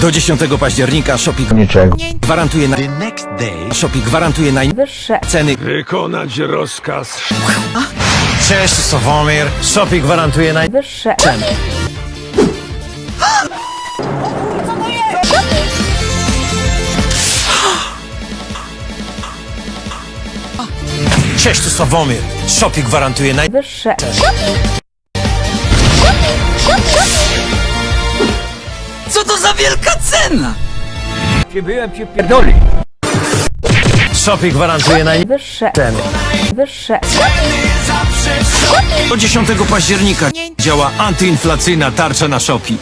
Do 10 października Shopee Niczego. gwarantuje na... Shopee gwarantuje najwyższe ceny. Wykonać rozkaz. Cześć, Sławomir. Shopee gwarantuje najwyższe ceny. Cześć, tu Sławomir. Shopee gwarantuje najwyższe ceny. za wielka cena! Byłem cię pierdoli. Shopping gwarantuje najwyższe ceny. Wyższe. Do 10 października działa antyinflacyjna tarcza na Shopi.